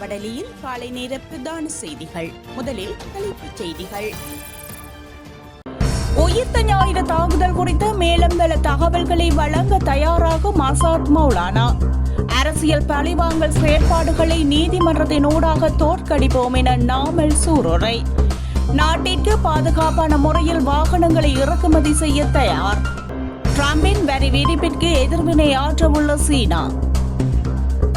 வடலியில் காலை நேர பிரதான செய்திகள். முதலில் தலைப்புச் செய்திகள். உயிர்த்த ஞாயிறு தாக்குதல் குறித்த மேலும் பல தகவல்களை வழங்க தயாராகும் அசாத் மௌலானா. அரசியல் பழிவாங்கல் செயற்பாடுகளை நீதிமன்றத்தின் ஊடாக தோற்கடிப்போம் என நாமல் சூருரை. நாட்டிற்கு பாதுகாப்பான முறையில் வாகனங்களை இறக்குமதி செய்ய தயார். டிரம்பின் வரி விதிப்பிற்கு எதிர்வினை ஆற்றவுள்ள சீனா.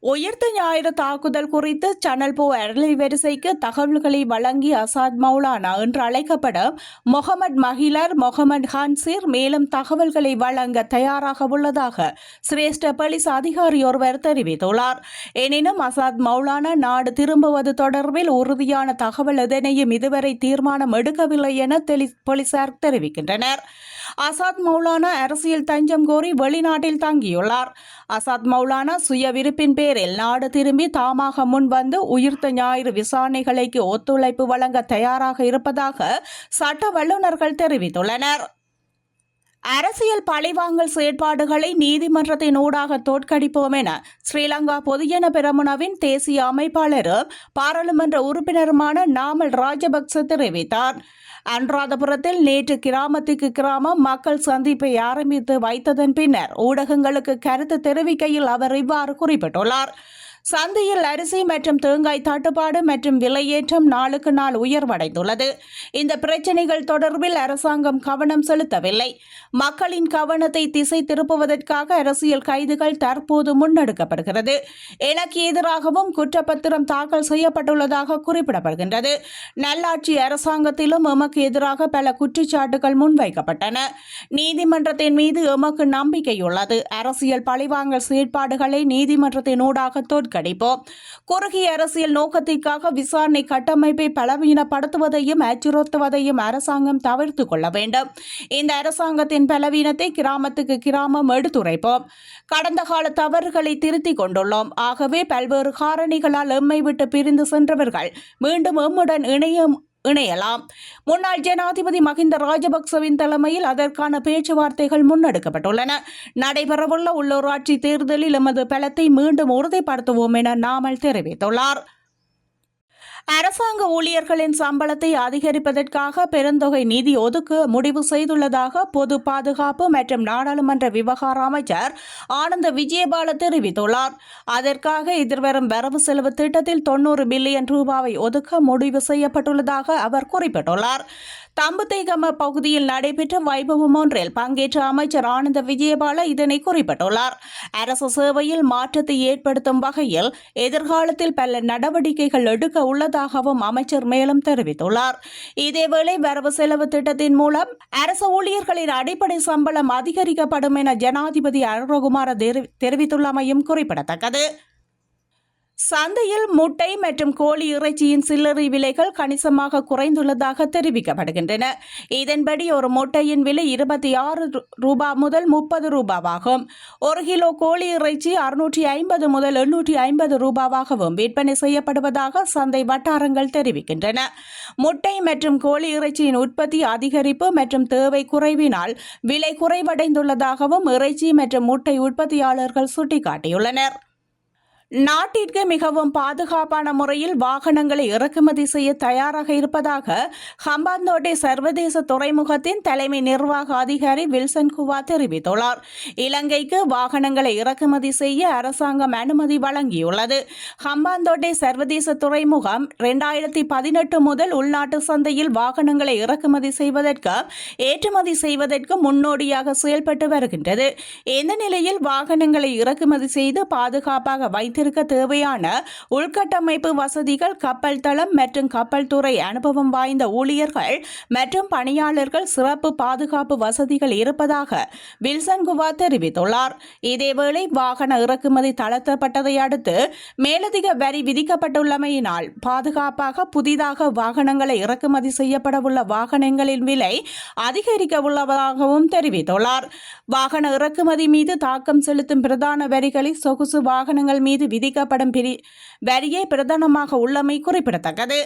உயர்த்த ஞாயிறு தாக்குதல் குறித்து சனல் போ அலைவரிசைக்கு தகவல்களை வழங்கி அசாத் மௌலானா என்று அழைக்கப்படும் முகமது மஹிலர் முகமது ஹன்சீர் மேலும் தகவல்களை வழங்க தயாராக உள்ளதாக சிரேஷ்ட போலீஸ் அதிகாரி ஒருவர் தெரிவித்துள்ளார். எனினும் அசாத் மௌலானா நாடு திரும்புவது தொடர்பில் உறுதியான தகவல் எதனையும் இதுவரை தீர்மானம் எடுக்கவில்லை என தெளி- போலீசார் தெரிவிக்கின்றனர். அசாத் மௌலானா அரசியல் தஞ்சம் கோரி வெளிநாட்டில் தங்கியுள்ளார். அசாத் மௌலானா சுய விருப்பின் பேரில் நாடு திரும்பி தாமாக முன் வந்து உயிர்த்த ஞாயிறு விசாரணைகளுக்கு ஒத்துழைப்பு வழங்க தயாராக இருப்பதாக சட்ட வல்லுநர்கள் தெரிவித்துள்ளனர். அரசியல் பழிவாங்கல் செயற்பாடுகளை நீதிமன்றத்தின் ஊடாக தோற்கடிப்போம் என ஸ்ரீலங்கா பொதுஜன பெரமுனவின் தேசிய அமைப்பாளரும் பாராளுமன்ற உறுப்பினருமான நாமல் ராஜபக்ச தெரிவித்தார். அனுராதபுரத்தில் நேற்று கிராமத்துக்கு கிராமம் மக்கள் சந்திப்பை ஆரம்பித்து வைத்ததன் பின்னர் ஊடகங்களுக்கு கருத்து தெரிவிக்கையில் அவர் இவ்வாறு குறிப்பிட்டுள்ளார். சந்தையில் அரிசி மற்றும் தேங்காய் தட்டுப்பாடு மற்றும் விலையேற்றம் நாளுக்கு நாள் உயர்வடைந்துள்ளது. இந்த பிரச்சினைகள் தொடர்பில் அரசாங்கம் கவனம் செலுத்தவில்லை. மக்களின் கவனத்தை திசை திருப்புவதற்காக அரசியல் கைதுகள் தற்போது முன்னெடுக்கப்படுகிறது. எனக்கு எதிராகவும் குற்றப்பத்திரம் தாக்கல் செய்யப்பட்டுள்ளதாக குறிப்பிடப்படுகின்றது. நல்லாட்சி அரசாங்கத்திலும் எமக்கு எதிராக பல குற்றச்சாட்டுகள் முன்வைக்கப்பட்டன. நீதிமன்றத்தின் மீது எமக்கு நம்பிக்கையுள்ளது. அரசியல் பழிவாங்கல் செயற்பாடுகளை நீதிமன்றத்தின் ஊடாக தோற்க தோற்கடிப்போம் குறுகிய அரசியல் நோக்கத்திற்காக விசாரணை கட்டமைப்பை பலவீனப்படுத்துவதையும் அச்சுறுத்துவதையும் அரசாங்கம் தவிர்த்து கொள்ள வேண்டும். இந்த அரசாங்கத்தின் பலவீனத்தை கிராமத்துக்கு கிராமம் எடுத்துரைப்போம். கடந்த கால தவறுகளை திருத்திக் கொண்டுள்ளோம். ஆகவே பல்வேறு காரணிகளால் எம்மை விட்டு பிரிந்து சென்றவர்கள் மீண்டும் எம்முடன் இணைய இணையலாம். முன்னாள் ஜனாதிபதி மஹிந்த ராஜபக்சவின் தலைமையில் அதற்கான பேச்சுவார்த்தைகள் முன்னெடுக்கப்பட்டுள்ளன. நடைபெறவுள்ள உள்ளூராட்சி தேர்தலில் எமது பலத்தை மீண்டும் உறுதிப்படுத்துவோம் என நாமல் தெரிவித்துள்ளார். அரசாங்க ஊழியர்களின் சம்பளத்தை அதிகரிப்பதற்காக பெருந்தொகை நிதி ஒதுக்க முடிவு செய்துள்ளதாக பொது பாதுகாப்பு மற்றும் நாடாளுமன்ற விவகார அமைச்சர் ஆனந்த விஜயபால தெரிவித்துள்ளார். அதற்காக எதிர்வரும் வரவு செலவு திட்டத்தில் தொன்னூறு பில்லியன் ரூபாவை ஒதுக்க முடிவு செய்யப்பட்டுள்ளதாக அவர் குறிப்பிட்டுள்ளார். தம்புத்தேகம பகுதியில் நடைபெற்ற வைபவம் ஒன்றில் பங்கேற்ற அமைச்சர் ஆனந்த விஜயபால இதனை குறிப்பிட்டுள்ளார். அரசு சேவையில் மாற்றத்தை ஏற்படுத்தும் வகையில் எதிர்காலத்தில் பல நடவடிக்கைகள் எடுக்க உள்ளதாகவும் அமைச்சர் மேலும் தெரிவித்துள்ளார். இதேவேளை வரவு செலவு திட்டத்தின் மூலம் அரசு ஊழியர்களின் அடிப்படை சம்பளம் அதிகரிக்கப்படும் என ஜனாதிபதி அருணகுமார தெரிவித்துள்ளமையும் குறிப்பிடத்தக்கது. சந்தையில் முட்டை மற்றும் கோழி இறைச்சியின் சில்லறை விலைகள் கணிசமாக குறைந்துள்ளதாக தெரிவிக்கப்படுகின்றன. இதன்படி ஒரு முட்டையின் விலை இருபத்தி ஆறு ரூபாய் முதல் முப்பது ரூபாவாகும். ஒரு கிலோ கோழி இறைச்சி அறுநூற்றி ஐம்பது முதல் எண்ணூற்றி ஐம்பது ரூபாவாகவும் விற்பனை செய்யப்படுவதாக சந்தை வட்டாரங்கள் தெரிவிக்கின்றன. முட்டை மற்றும் கோழி இறைச்சியின் உற்பத்தி அதிகரிப்பு மற்றும் தேவை குறைவினால் விலை குறைவடைந்துள்ளதாகவும் இறைச்சி மற்றும் முட்டை உற்பத்தியாளர்கள் சுட்டிக்காட்டியுள்ளனர். நாட்டிற்கு மிகவும் பாதுகாப்பான முறையில் வாகனங்களை இறக்குமதி செய்ய தயாராக இருப்பதாக ஹம்பாந்தோட்டை சர்வதேச துறைமுகத்தின் தலைமை நிர்வாக அதிகாரி வில்சன் குவா தெரிவித்துள்ளார். இலங்கைக்கு வாகனங்களை இறக்குமதி செய்ய அரசாங்கம் அனுமதி வழங்கியுள்ளது. ஹம்பாந்தோட்டை சர்வதேச துறைமுகம் இரண்டாயிரத்தி பதினெட்டு முதல் உள்நாட்டு சந்தையில் வாகனங்களை இறக்குமதி செய்வதற்கு ஏற்றுமதி செய்வதற்கு முன்னோடியாக செயல்பட்டு வருகின்றது. இந்த நிலையில் வாகனங்களை இறக்குமதி செய்து பாதுகாப்பாக வைத்து வைத்திருக்க தேவையான உள்கட்டமைப்பு வசதிகள் கப்பல் தளம் மற்றும் கப்பல் துறை அனுபவம் வாய்ந்த ஊழியர்கள் மற்றும் பணியாளர்கள் சிறப்பு பாதுகாப்பு வசதிகள் இருப்பதாக வில்சன் குவா தெரிவித்துள்ளார். இதேவேளை வாகன இறக்குமதி தளர்த்தப்பட்டதை அடுத்து மேலதிக வரி விதிக்கப்பட்டுள்ளமையினால் பாதுகாப்பாக புதிதாக வாகனங்களை இறக்குமதி செய்யப்படவுள்ள வாகனங்களின் விலை அதிகரிக்க உள்ளதாகவும் தெரிவித்துள்ளார். வாகன இறக்குமதி மீது தாக்கம் செலுத்தும் பிரதான வரிகளை சொகுசு வாகனங்கள் மீது விதிக்கப்படும் பிரி வரியே பிரதானமாக உள்ளமை குறிப்பிடத்தக்கது.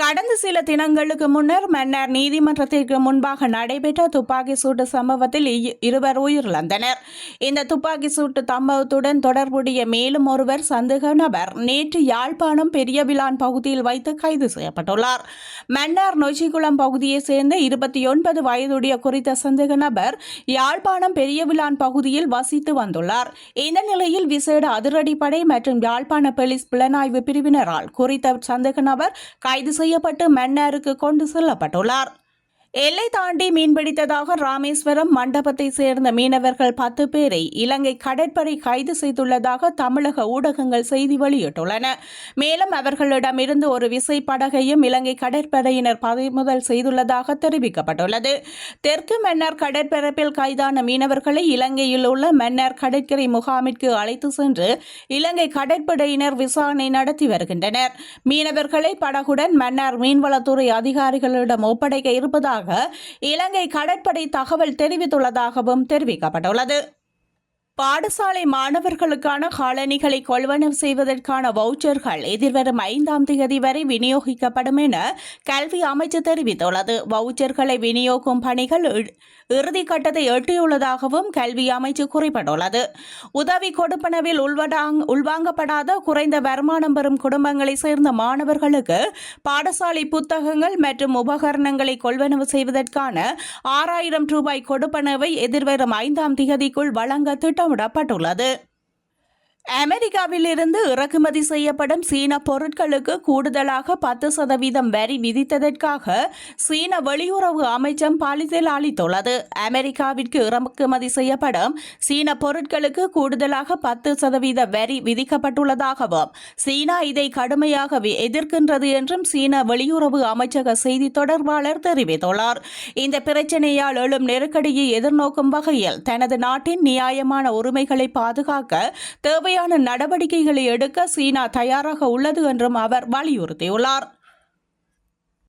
கடந்த சில தினங்களுக்கு முன்னர் மன்னர் நீதிமன்றத்திற்கு முன்பாக நடைபெற்ற துப்பாக்கி சூட்டு சம்பவத்தில் இ- இருவர் உயிரிழந்தனர். இந்த துப்பாக்கி சூட்டு சம்பவத்துடன் தொடர்புடைய மேலும் ஒருவர் சந்தேக நபர் நேற்று யாழ்ப்பாணம் பெரியவிலான் பகுதியில் வைத்து கைது செய்யப்பட்டுள்ளார். மன்னார் நொச்சிக்குளம் பகுதியைச் சேர்ந்த இருபத்தி ஒன்பது வயதுடைய குறித்த சந்தேக நபர் யாழ்ப்பாணம் பெரியவிலான் பகுதியில் வசித்து வந்துள்ளார். இந்த நிலையில் விசேட அதிரடிப்படை மற்றும் யாழ்ப்பாண போலீஸ் புலனாய்வு பிரிவினரால் குறித்த சந்தேக நபர் கைது செய்யப்பட்டு மன்னாருக்கு கொண்டு செல்லப்பட்டுள்ளார். எல்லை தாண்டி மீன்பிடித்ததாக ராமேஸ்வரம் மண்டபத்தை சேர்ந்த மீனவர்கள் பத்து பேரை இலங்கை கடற்படை கைது செய்துள்ளதாக தமிழக ஊடகங்கள் செய்தி வெளியிட்டுள்ளன. மேலும் அவர்களிடமிருந்து ஒரு விசைப்படகையும் இலங்கை கடற்படையினர் பறிமுதல் செய்துள்ளதாக தெரிவிக்கப்பட்டுள்ளது. தெற்கு மன்னார் கடற்பரப்பில் கைதான மீனவர்களை இலங்கையில் உள்ள மன்னார் கடற்கரை முகாமிற்கு அழைத்து சென்று இலங்கை கடற்படையினர் விசாரணை நடத்தி வருகின்றனர். மீனவர்களை படகுடன் மன்னார் மீன்வளத்துறை அதிகாரிகளிடம் ஒப்படைக்க இருப்பதாக இலங்கை கடற்படை தகவல் தெரிவித்துள்ளதாகவும் தெரிவிக்கப்பட்டுள்ளது. பாடசாலை மாணவர்களுக்கான காலணிகளை கொள்வனவு செய்வதற்கான வவுச்சர்கள் எதிர்வரும் ஐந்தாம் தேதி வரை விநியோகிக்கப்படும் என கல்வி அமைச்சு தெரிவித்துள்ளது. வவுச்சர்களை விநியோகிக்கும் பணிகள் இறுதிக்கட்டத்தை எட்டியுள்ளதாகவும் கல்வி அமைச்சு குறிப்பிட்டுள்ளது. உதவி கொடுப்பனவில் உள்வாங்கப்படாத குறைந்த வருமானம் பெறும் குடும்பங்களைச் சேர்ந்த மாணவர்களுக்கு பாடசாலை புத்தகங்கள் மற்றும் உபகரணங்களை கொள்வனவு செய்வதற்கான ஆறாயிரம் ரூபாய் கொடுப்பனவை எதிர்வரும் ஐந்தாம் திகதிக்குள் வழங்க திட்டமிடப்பட்டுள்ளது. அமெரிக்காவில் இருந்து இறக்குமதி செய்யப்படும் சீன பொருட்களுக்கு கூடுதலாக பத்து சதவீதம் வரி விதித்ததற்காக சீன வெளியுறவு அமைச்சம் பாலிசல் அளித்துள்ளது. அமெரிக்காவிற்கு இறக்குமதி செய்யப்படும் சீன பொருட்களுக்கு கூடுதலாக பத்து சதவீத வரி விதிக்கப்பட்டுள்ளதாகவும் சீனா இதை கடுமையாக எதிர்க்கின்றது என்றும் சீன வெளியுறவு அமைச்சக செய்தி தொடர்பாளர் தெரிவித்துள்ளார். இந்த பிரச்சனையால் எழும் நெருக்கடியை எதிர்நோக்கும் வகையில் தனது நாட்டின் நியாயமான உரிமைகளை பாதுகாக்க தேவையான நடவடிக்கைகளை எடுக்க சீனா தயாராக உள்ளது என்றும் அவர் வலியுறுத்தியுள்ளார்.